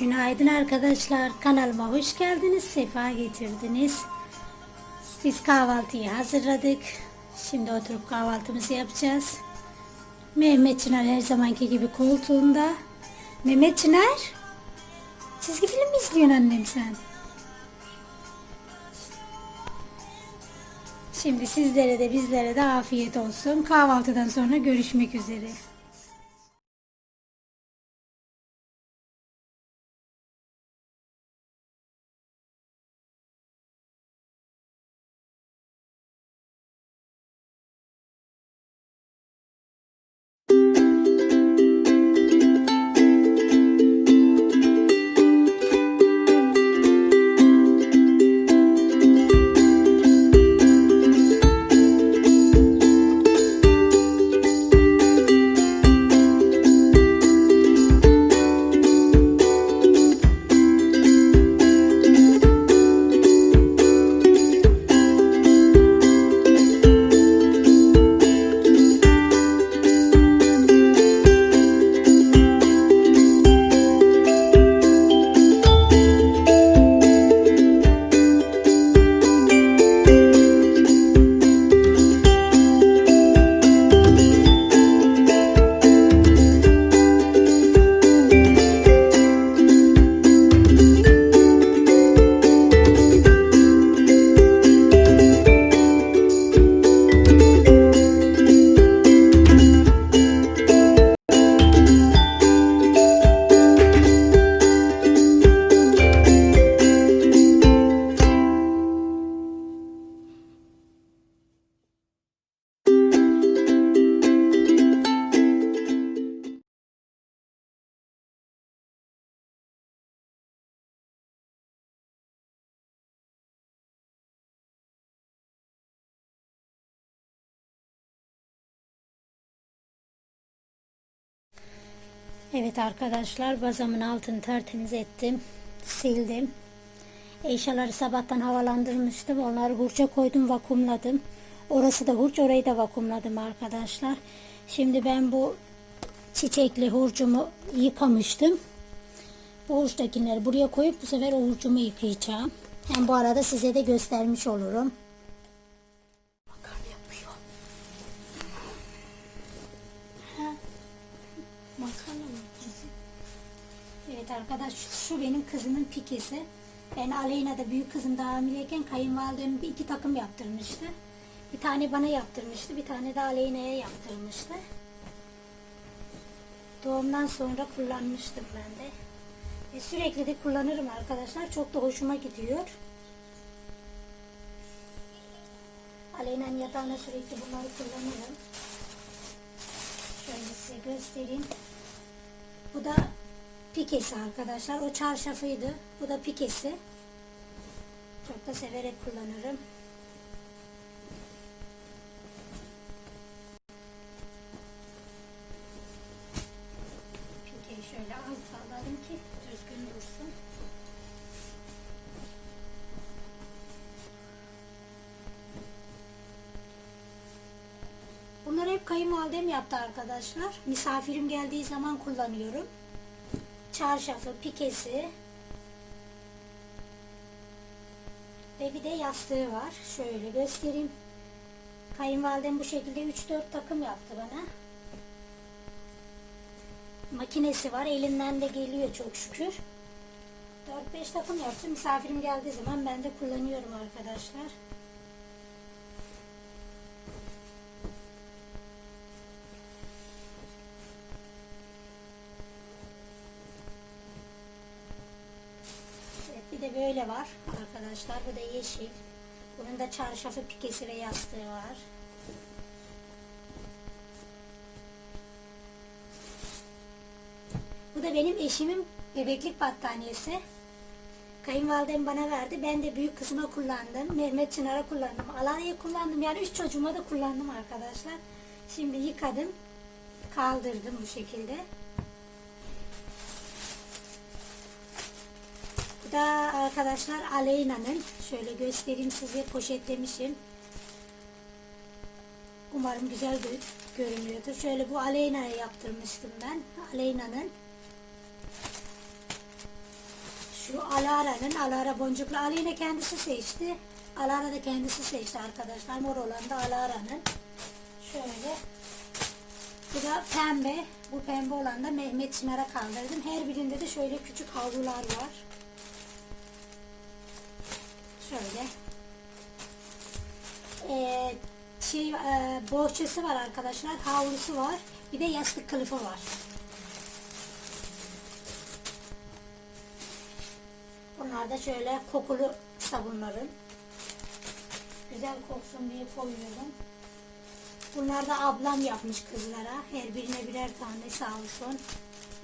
Günaydın arkadaşlar. Kanalıma hoş geldiniz. Sefa getirdiniz. Biz kahvaltıyı hazırladık. Şimdi oturup kahvaltımızı yapacağız. Mehmet Çınar her zamanki gibi koltuğunda. Mehmet Çınar. Çizgi film mi izliyorsun annem sen? Şimdi sizlere de bizlere de afiyet olsun. Kahvaltıdan sonra görüşmek üzere. Evet arkadaşlar bazamın altını tertemiz ettim. Sildim. Eşyaları sabahtan havalandırmıştım. Onları hurca koydum vakumladım. Orası da hurç orayı da vakumladım arkadaşlar. Şimdi ben bu çiçekli hurcumu yıkamıştım. Bu hurçtakileri buraya koyup bu sefer o hurcumu yıkayacağım. Hem bu arada size de göstermiş olurum. Arkadaş şu benim kızımın pikesi. Ben Aleyna'da büyük kızım daha hamileyken kayınvalidem bir iki takım yaptırmıştı. Bir tane bana yaptırmıştı, bir tane de Aleyna'ya yaptırmıştı. Doğumdan sonra kullanmıştım ben de. Ve sürekli de kullanırım arkadaşlar. Çok da hoşuma gidiyor. Aleyna'nın yatağına sürekli bunları kullanırım. Şöyle size göstereyim. Bu da pikesi arkadaşlar. O çarşafıydı. Bu da pikesi. Çok da severek kullanırım. Pikeyi şöyle alta alalım ki düzgün dursun. Bunları hep kayınvalidem yaptı arkadaşlar. Misafirim geldiği zaman kullanıyorum. Çarşafı, pikesi ve bir de yastığı var. Şöyle göstereyim. Kayınvalidem bu şekilde 3-4 takım yaptı bana. Makinesi var. Elinden de geliyor çok şükür. 4-5 takım yaptı. Misafirim geldiği zaman ben de kullanıyorum arkadaşlar. Evet, bir de böyle var arkadaşlar. Bu da yeşil. Bunun da çarşafı, pikesi ve yastığı var. Bu da benim eşimin bebeklik battaniyesi. Kayınvalidem bana verdi. Ben de büyük kızıma kullandım. Mehmet Çınar'a kullandım. Alanya'ya kullandım. Yani üç çocuğuma da kullandım arkadaşlar. Şimdi yıkadım. Kaldırdım bu şekilde. Da arkadaşlar Aleyna'nın. Şöyle göstereyim size poşetlemişim. Umarım güzel gö- görünüyordur. Şöyle bu Aleyna'ya yaptırmıştım ben. Aleyna'nın. Şu Alara'nın Alara boncuklu Ali yine kendisi seçti. Alara da kendisi seçti arkadaşlar. Mor olan da Alara'nın. Şöyle. Bu da pembe. Bu pembe olan da Mehmet Çınar'a kaldırdım. Her birinde de şöyle küçük havlular var. Şöyle. Ee, şey, e, bohçası var arkadaşlar. Havlusu var. Bir de yastık kılıfı var. Bunlar da şöyle kokulu sabunlarım. Güzel koksun diye koyuyorum. Bunlar da ablam yapmış kızlara. Her birine birer tane sağ olsun.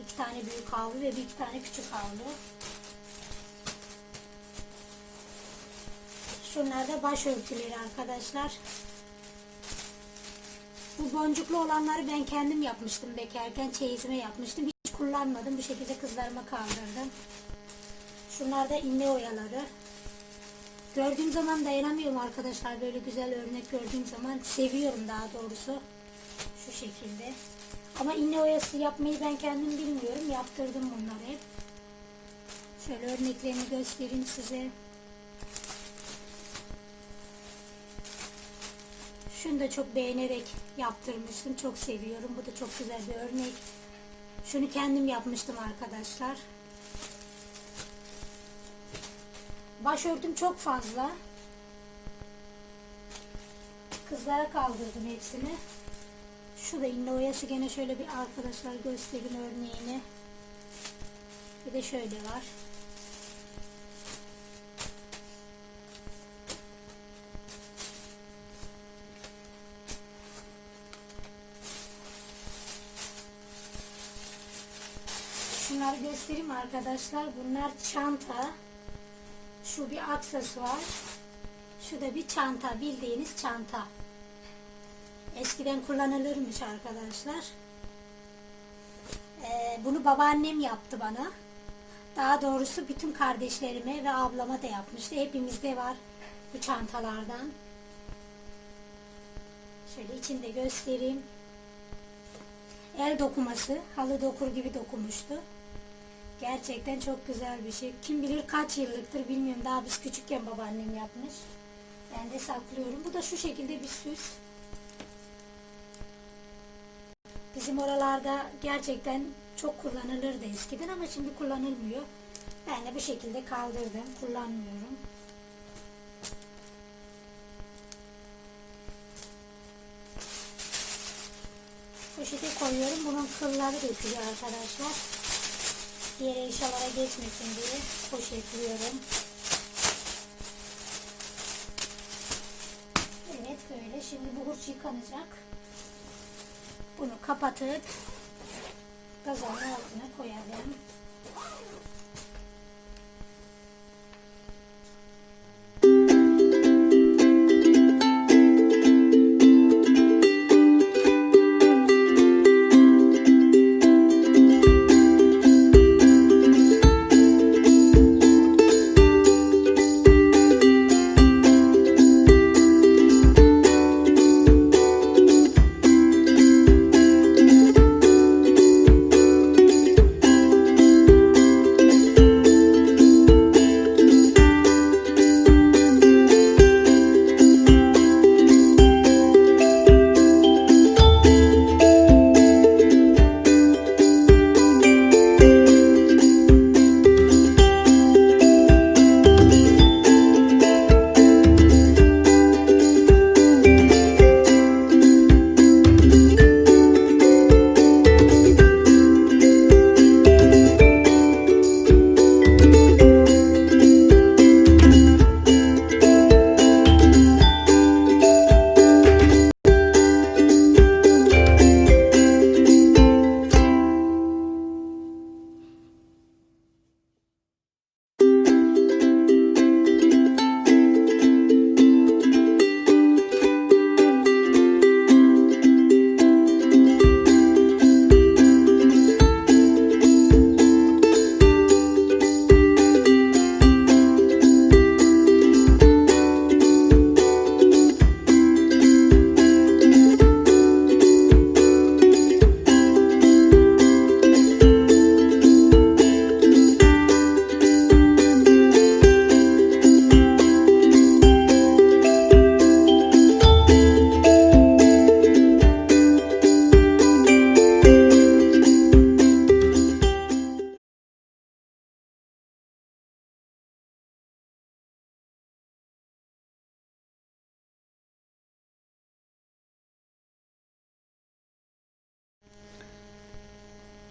İki tane büyük havlu ve bir iki tane küçük havlu. Şunlar da başörtüleri arkadaşlar. Bu boncuklu olanları ben kendim yapmıştım bekarken. Çeyizime yapmıştım. Hiç kullanmadım. Bu şekilde kızlarıma kaldırdım. Şunlar da inne oyaları. Gördüğüm zaman dayanamıyorum arkadaşlar. Böyle güzel örnek gördüğüm zaman seviyorum daha doğrusu. Şu şekilde. Ama inne oyası yapmayı ben kendim bilmiyorum. Yaptırdım bunları hep. Şöyle örneklerini göstereyim size. Şunu da çok beğenerek yaptırmıştım. Çok seviyorum. Bu da çok güzel bir örnek. Şunu kendim yapmıştım arkadaşlar. Başörtüm çok fazla. Kızlara kaldırdım hepsini. Şu da inne oyası gene şöyle bir arkadaşlar göstereyim örneğini. Bir de şöyle var. Şunları göstereyim arkadaşlar. Bunlar çanta. Şu bir aksesuar. Şu da bir çanta. Bildiğiniz çanta. Eskiden kullanılırmış arkadaşlar. Ee, bunu babaannem yaptı bana. Daha doğrusu bütün kardeşlerime ve ablama da yapmıştı. Hepimizde var bu çantalardan. Şöyle içinde göstereyim. El dokuması. Halı dokur gibi dokumuştu. Gerçekten çok güzel bir şey. Kim bilir kaç yıllıktır bilmiyorum. Daha biz küçükken babaannem yapmış. Ben de saklıyorum. Bu da şu şekilde bir süs. Bizim oralarda gerçekten çok kullanılırdı eskiden ama şimdi kullanılmıyor. Ben de bu şekilde kaldırdım. Kullanmıyorum. Poşete koyuyorum. Bunun kılları dökülüyor arkadaşlar. Diğer eşyalara geçmesin diye poşetliyorum. Evet böyle. Şimdi bu hurç yıkanacak. Bunu kapatıp gazanın altına koyalım.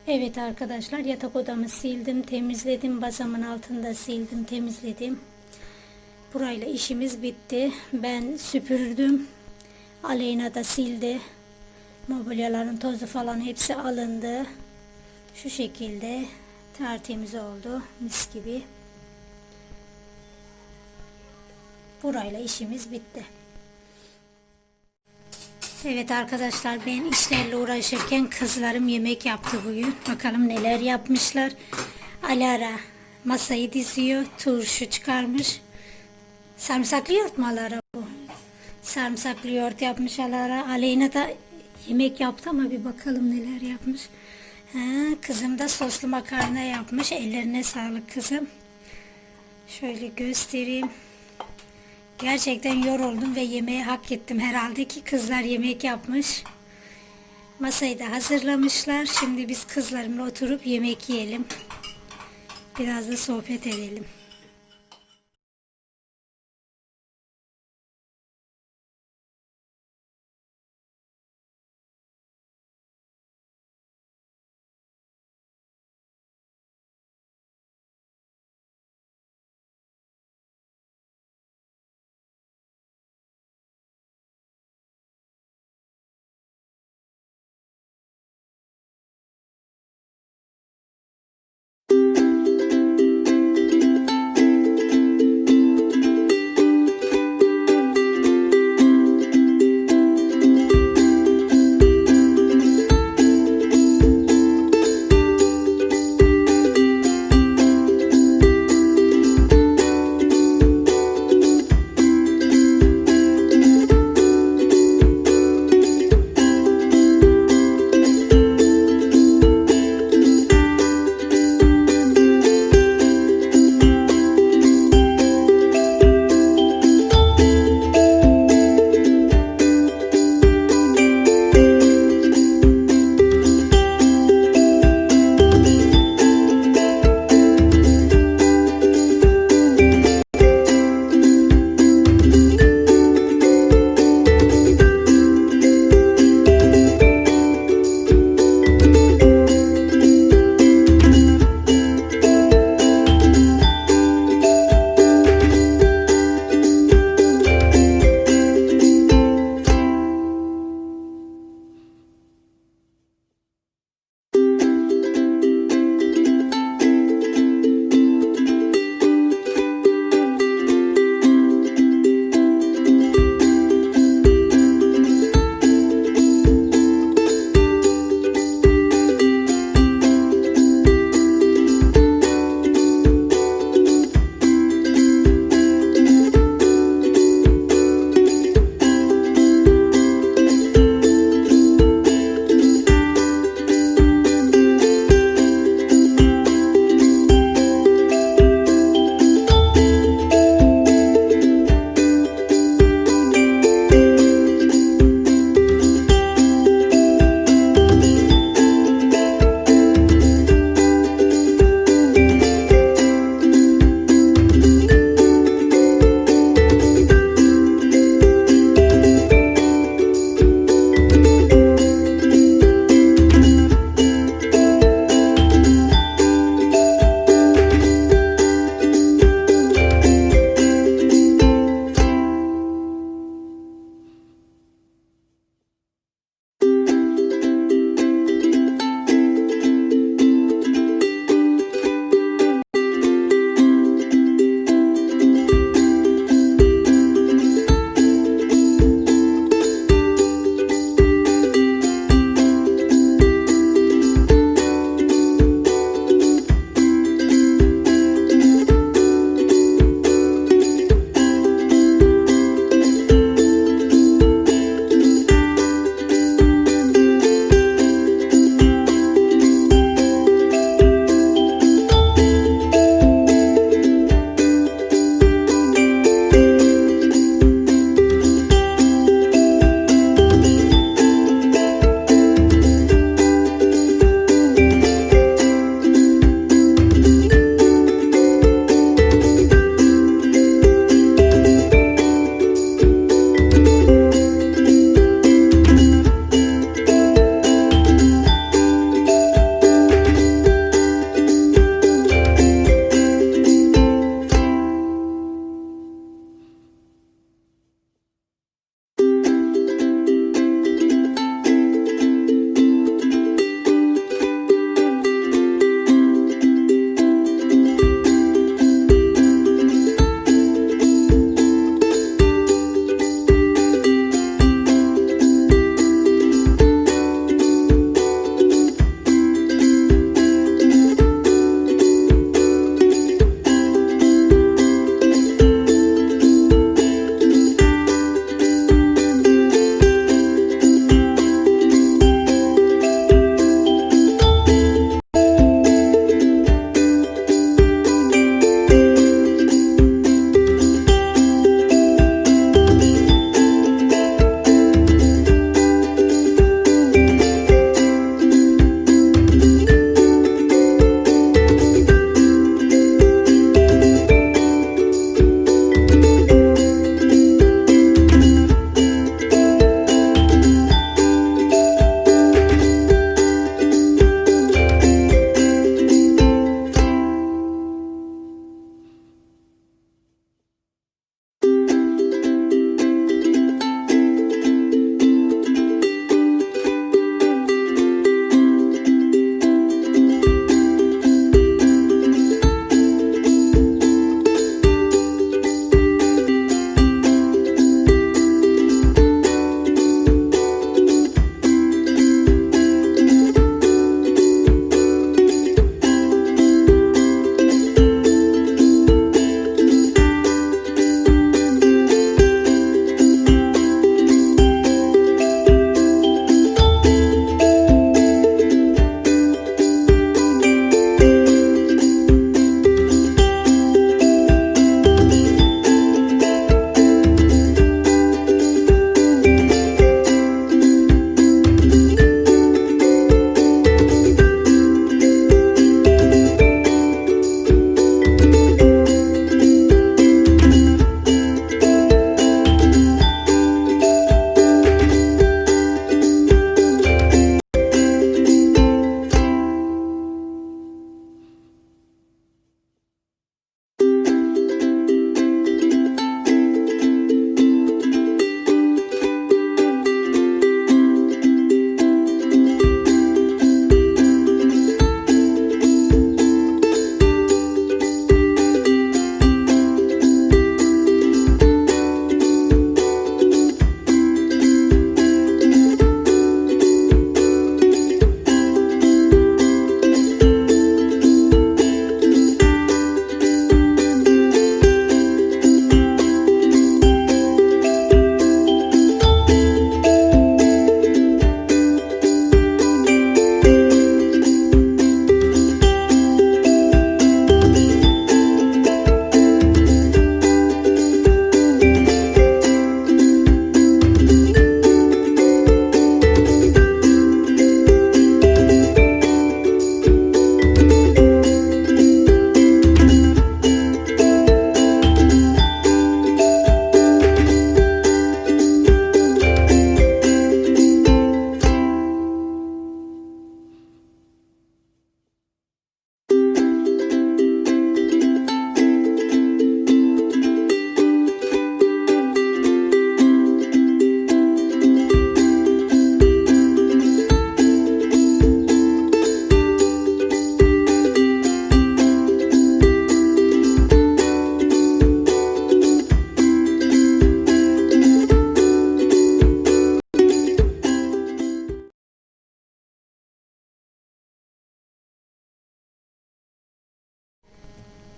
Evet arkadaşlar yatak odamı sildim, temizledim. Bazamın altında sildim, temizledim. Burayla işimiz bitti. Ben süpürdüm. Aleyna da sildi. Mobilyaların tozu falan hepsi alındı. Şu şekilde tertemiz oldu. Mis gibi. Burayla işimiz bitti. Evet arkadaşlar ben işlerle uğraşırken kızlarım yemek yaptı bugün. Bakalım neler yapmışlar. Alara masayı diziyor. Turşu çıkarmış. Sarımsaklı yoğurt mu Alara bu? Sarımsaklı yoğurt yapmış Alara. Aleyna da yemek yaptı ama bir bakalım neler yapmış. Ha, kızım da soslu makarna yapmış. Ellerine sağlık kızım. Şöyle göstereyim. Gerçekten yoruldum ve yemeği hak ettim herhalde ki kızlar yemek yapmış. Masayı da hazırlamışlar. Şimdi biz kızlarımla oturup yemek yiyelim. Biraz da sohbet edelim.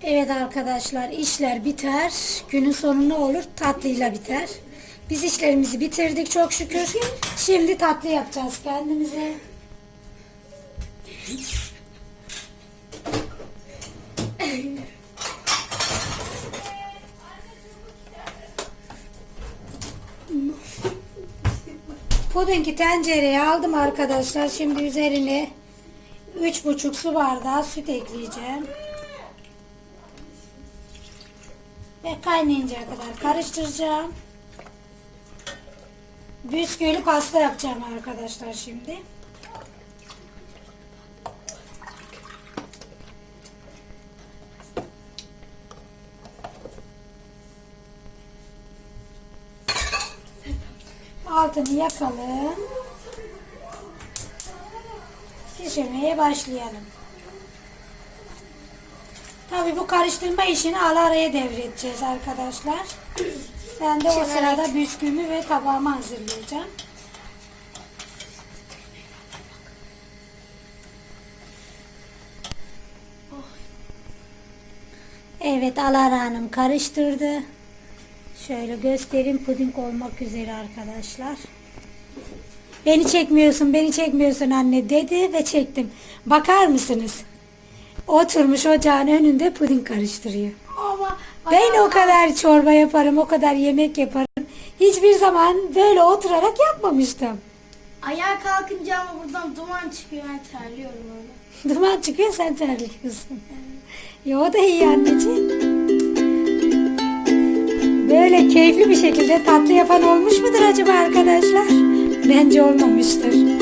Evet arkadaşlar işler biter. Günün sonu ne olur? Tatlıyla biter. Biz işlerimizi bitirdik çok şükür. Şimdi tatlı yapacağız kendimize. Pudingi tencereye aldım arkadaşlar. Şimdi üzerine 3,5 su bardağı süt ekleyeceğim. Ve kaynayıncaya kadar karıştıracağım. Bisküvili pasta yapacağım arkadaşlar şimdi. Altını yakalım. Pişirmeye başlayalım. Tabii bu karıştırma işini Alara'ya devredeceğiz arkadaşlar. Ben de o sırada bisküvimi ve tabağımı hazırlayacağım. Evet Alara Hanım karıştırdı. Şöyle göstereyim puding olmak üzere arkadaşlar. Beni çekmiyorsun, beni çekmiyorsun anne dedi ve çektim. Bakar mısınız? Oturmuş ocağın önünde puding karıştırıyor. Ama Ben o kadar çorba yaparım, o kadar yemek yaparım. Hiçbir zaman böyle oturarak yapmamıştım. ayağa kalkınca ama buradan duman çıkıyor ben terliyorum öyle. Duman çıkıyor sen terliyorsun. Ya o da iyi anneciğim. Böyle keyifli bir şekilde tatlı yapan olmuş mudur acaba arkadaşlar? Bence olmamıştır.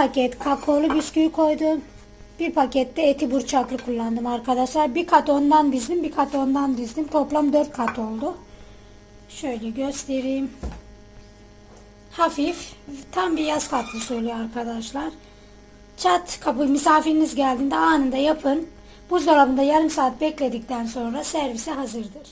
Paket kakaolu bisküvi koydum. Bir pakette eti burçaklı kullandım arkadaşlar. Bir kat ondan dizdim, bir kat ondan dizdim. Toplam 4 kat oldu. Şöyle göstereyim. Hafif, tam bir yaz tatlısı oluyor arkadaşlar. Çat kapı misafiriniz geldiğinde anında yapın. Buzdolabında yarım saat bekledikten sonra servise hazırdır.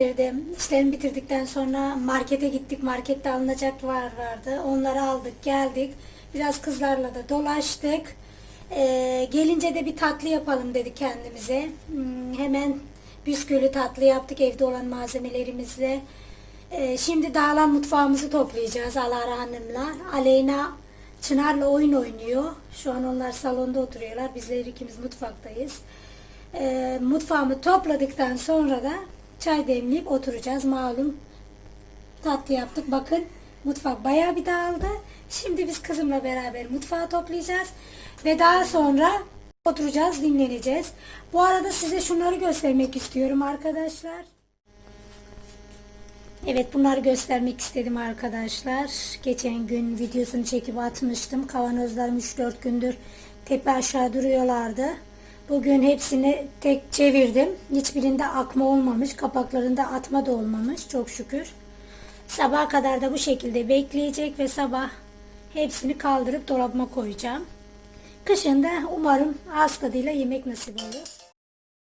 Bitirdim. İşlerimi bitirdikten sonra markete gittik. Markette alınacak var vardı. Onları aldık, geldik. Biraz kızlarla da dolaştık. Ee, gelince de bir tatlı yapalım dedik kendimize. Hmm, hemen bisküvili tatlı yaptık evde olan malzemelerimizle. Ee, şimdi dağılan mutfağımızı toplayacağız Alara Hanım'la. Aleyna Çınar'la oyun oynuyor. Şu an onlar salonda oturuyorlar. Bizler ikimiz mutfaktayız. Ee, mutfağımı topladıktan sonra da çay demleyip oturacağız. Malum tatlı yaptık. Bakın mutfak bayağı bir dağıldı. Şimdi biz kızımla beraber mutfağı toplayacağız. Ve daha sonra Oturacağız, dinleneceğiz. Bu arada size şunları göstermek istiyorum arkadaşlar. Evet bunları göstermek istedim arkadaşlar. Geçen gün videosunu çekip atmıştım. Kavanozlarım 3-4 gündür tepe aşağı duruyorlardı. Bugün hepsini tek çevirdim. Hiçbirinde akma olmamış. Kapaklarında atma da olmamış. Çok şükür. Sabaha kadar da bu şekilde bekleyecek ve sabah hepsini kaldırıp dolabıma koyacağım. Kışın da umarım tadıyla yemek nasip olur.